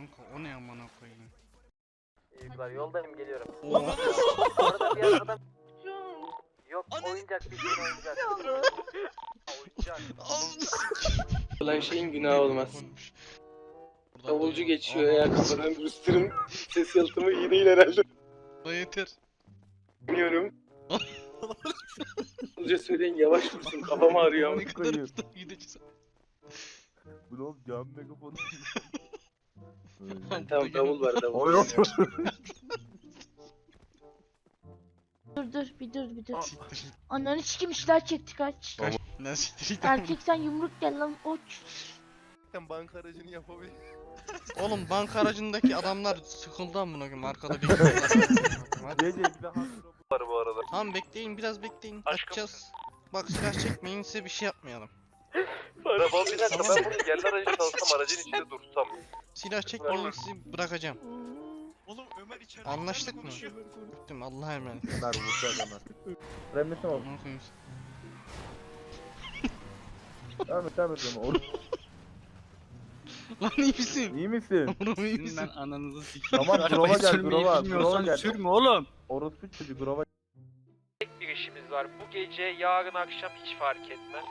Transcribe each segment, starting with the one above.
Kanka o ne amına koyayım. Çocuklar yoldayım geliyorum. Orada bir. Yok oyuncak bir şey oyuncak. Oyuncak. Olan şeyin günahı olmaz. Davulcu geçiyor ya kafadan Rooster'ın ses yalıtımı iyi değil herhalde. Da yeter. Bilmiyorum. Davulcu söyleyin yavaş vursun kafam ağrıyor ama. Ne kadar gideceğiz. Bu ne oğlum cam megafonu. Tamam davul var davul. Oy oy. Dur dur bir dur bir dur. Ananı sikim işler çektik aç. Ne siktir git. Erkek sen yumruk gel lan oç. Sen banka aracını yapabilir. Oğlum banka aracındaki adamlar sıkıldı amına koyayım arkada daha Var bu arada. Tamam bekleyin biraz bekleyin. Açacağız. Bak silah çekmeyin size bir şey yapmayalım. Araba bir dakika ben bunu yerli aracı çalışsam aracın içinde dursam. Silah çekmeyin sizi bırakacağım. Oğlum Ömer içeride Anlaştık mı? Bittim Allah'a emanet. Ver vurdu adamlar. Remlesin oğlum. Devam et devam et oğlum. Lan iyi misin? İyi misin? Oğlum iyi misin? Ben ananızı sikeyim. Tamam, Grova gel, Grova, Grova gel. Sürme oğlum. Orospu çocuğu grova. bir işimiz var. Bu gece, yarın akşam hiç fark etmez.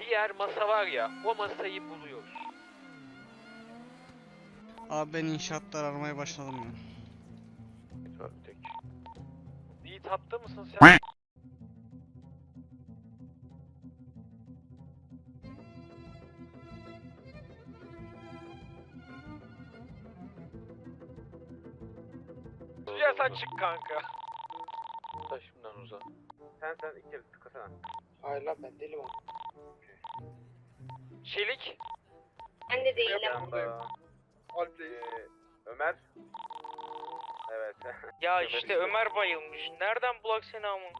Diğer masa var ya, o masayı buluyoruz. Abi ben inşaatlar aramaya başladım ya. Yiğit hatta mısın sen? Duyarsan çık kanka. Taşımdan uza. Sen sen iki kere tıkasana. Hayır lan ben değilim o. Çelik. Ben de değilim. Yanında. Ee, Ömer. Evet. Ya işte Ömer bayılmış. Nereden bulak seni amın?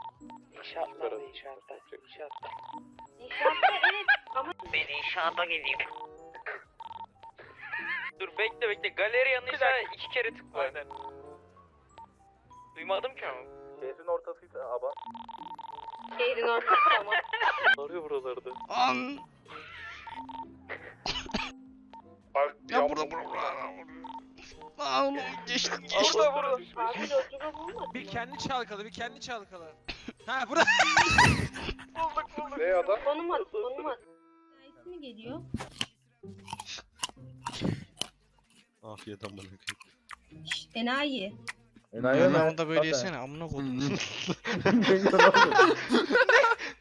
İnşaatlarda inşaatta. İnşaatta. İnşaatta evet ama Ben inşaata gideyim. Dur bekle bekle. Galeri yanıysa iki kere tıkla. Aynen. Duymadım ki ama. Şehrin ortasıysa aba. Şehrin ortası ama. Arıyor buralarda. An. Ya burada burada burada. Aa oğlum geçtim geçtim. Burada. Bir kendi çalkala, bir kendi çalkala. Ha bura. Bulduk bulduk. Ne adam? Konum at, konum at. İsmi geliyor. Afiyet amına koyayım. Enayi. Enayi Ömer. Onu da böyle yesene amına koydum.